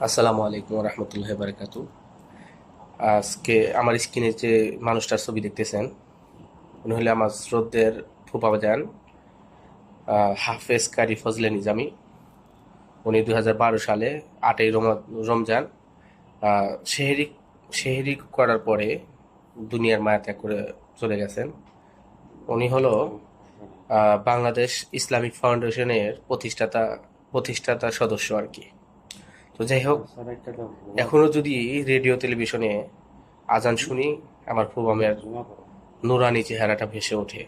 আসসালামু আলাইকুম রহমতুল্লাহ বারকাত আজকে আমার স্ক্রিনে যে মানুষটার ছবি দেখতেছেন উনি হলে আমার শ্রদ্ধের যান হাফেজ কারি ফজলে নিজামি। উনি দু হাজার বারো সালে আটই রমা- রমজান আহ, সেহেরি সেহেরি করার পরে দুনিয়ার মায়া ত্যাগ করে চলে গেছেন। উনি হলো বাংলাদেশ ইসলামিক ফাউন্ডেশনের প্রতিষ্ঠাতা প্রতিষ্ঠাতা সদস্য আর কি। তো যাই হোক, এখনও যদি রেডিও, টেলিভিশনে আজান শুনি, আমার ফুবামের নুরানি চেহারাটা ভেসে ওঠে।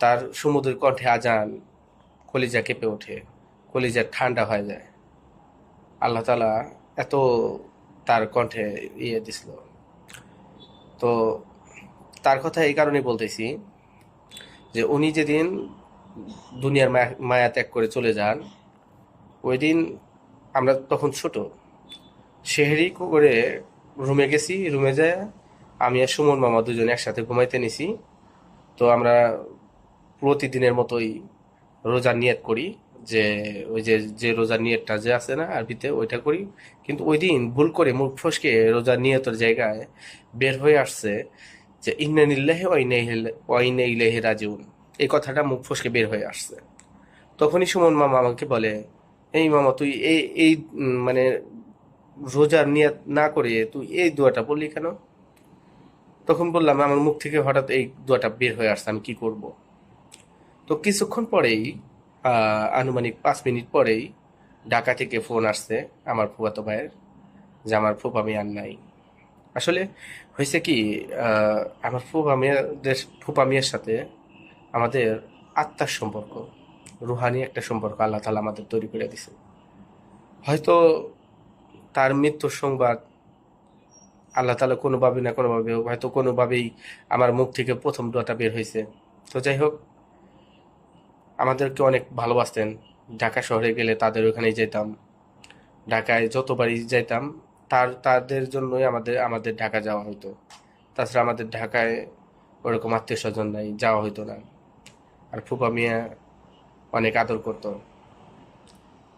তার সমুদ্রের কণ্ঠে আজান কলিজা কেঁপে ওঠে কলিজা ঠান্ডা হয়ে যায়। আল্লাহ তালা এত তার কণ্ঠে ইয়ে দিছিল। তো তার কথা এই কারণে বলতেছি যে উনি যেদিন দুনিয়ার মায়া ত্যাগ করে চলে যান, ওই দিন আমরা তখন ছোট। শেহরি করে রুমে গেছি, রুমে যায় আমি আর সুমন মামা দুজন একসাথে ঘুমাইতে নিছি। তো আমরা প্রতিদিনের মতোই রোজার নিয়ত করি যে, ওই যে যে রোজার নিয়তটা যে আছে না আরবিতে ওইটা করি। কিন্তু ওই দিন ভুল করে মুখ ফসকে রোজার নিয়তের জায়গায় বের হয়ে আসছে যে ইন্নানিল্লাহি ওয়াইনা ইলাইহি রাজিউন। এই কথাটা মুখ ফসকে বের হয়ে আসছে। তখনই সুমন মামা আমাকে বলে এই মামা, তুই এই এই মানে রোজার নিয়ত না করে তুই এই দোয়াটা বললি কেন? তখন বললাম, আমার মুখ থেকে হঠাৎ এই দোয়াটা বের হয়ে আসছে, আমি কি করব? তো কিছুক্ষণ পরেই আনুমানিক পাঁচ মিনিট পরেই ঢাকা থেকে ফোন আসছে আমার ফুফাতো ভাইয়ের, যে আমার ফুফা মিয়ার নাই। আসলে হয়েছে কি আমার ফুফা মিয়াদের, ফুফা মিয়ার সাথে আমাদের আত্মার সম্পর্ক। রুহানি একটা সম্পর্ক আল্লাহ তালা আমাদের তৈরি করে দিছে। হয়তো তার মৃত্যুর সংবাদ আল্লাহ তালা কোনোভাবে না কোনোভাবে হোক, হয়তো কোনোভাবেই আমার মুখ থেকে প্রথম দোয়াটা বের হয়েছে। তো যাই হোক আমাদেরকে অনেক ভালোবাসতেন। ঢাকা শহরে গেলে তাদের ওখানেই যেতাম। ঢাকায় যতবারই যেতাম তার তাদের জন্যই আমাদের আমাদের ঢাকা যাওয়া হতো তাছাড়া আমাদের ঢাকায় ওরকম আত্মীয় স্বজন নাই যাওয়া হতো না। আর ফুপা মিয়া অনেক আদর করতো।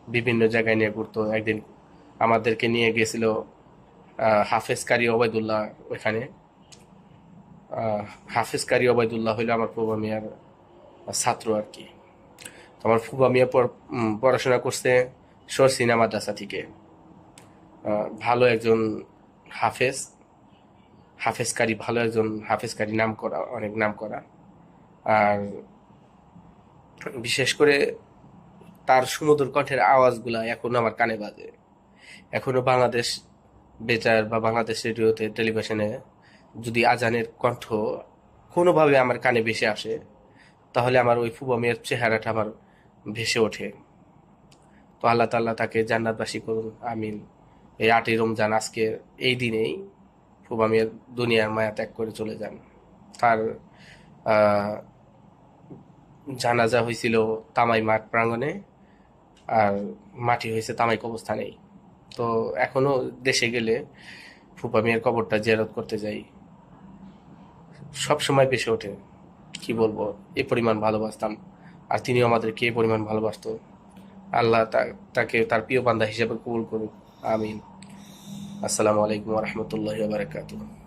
বিভিন্ন জায়গায় নিয়ে ঘুরতো। একদিন আমাদেরকে নিয়ে গেছিল হাফেজ কারি ওবায়দুল্লাহ আহ, হাফেজ কারি ওবায়দুল্লাহ হইল আমার ফুবা মিয়ার ছাত্র আর কি। আমার ফুবা মিয়া পড়- পড়াশোনা করছে সরসিনা মাদ্রাসা থেকে। ভালো একজন হাফেজ। হাফেজ কারি ভালো একজন হাফেজ কারি নাম করা অনেক নাম করা আর বিশেষ করে তার সুমধুর কণ্ঠের আওয়াজগুলা এখনও আমার কানে বাজে। এখনও বাংলাদেশ বেচার বা বাংলাদেশ রেডিওতে টেলিভিশনে যদি আজানের কণ্ঠ কোনোভাবে আমার কানে ভেসে আসে, তাহলে আমার ওই ফুবামের চেহারাটা আমার ভেসে ওঠে। তো আল্লাহ তাল্লাহ তাকে জান্নাতবাসী করুন, আমিন। এই আটই রমজান আজকের এই দিনেই ফুবামের দুনিয়ার মায়া ত্যাগ করে চলে যান। তার জানাজা হয়েছিল তামাই মাঠ প্রাঙ্গণে আর মাটি হয়েছে তামাই কবরস্থানেই। তো এখনও দেশে গেলে ফুপা মিয়ার কবরটা জিয়ারত করতে যাই। সব সময় বেশি ওঠে, কি বলব, এ পরিমাণ ভালোবাসতাম। আর তিনিও আমাদেরকে এ পরিমাণ ভালোবাসত। আল্লাহ তাকে তার প্রিয় বান্ধা হিসেবে কবুল করুক, আমিন। আসসালামু আলাইকুম রহমতুল্লাহ বারকাতুহ।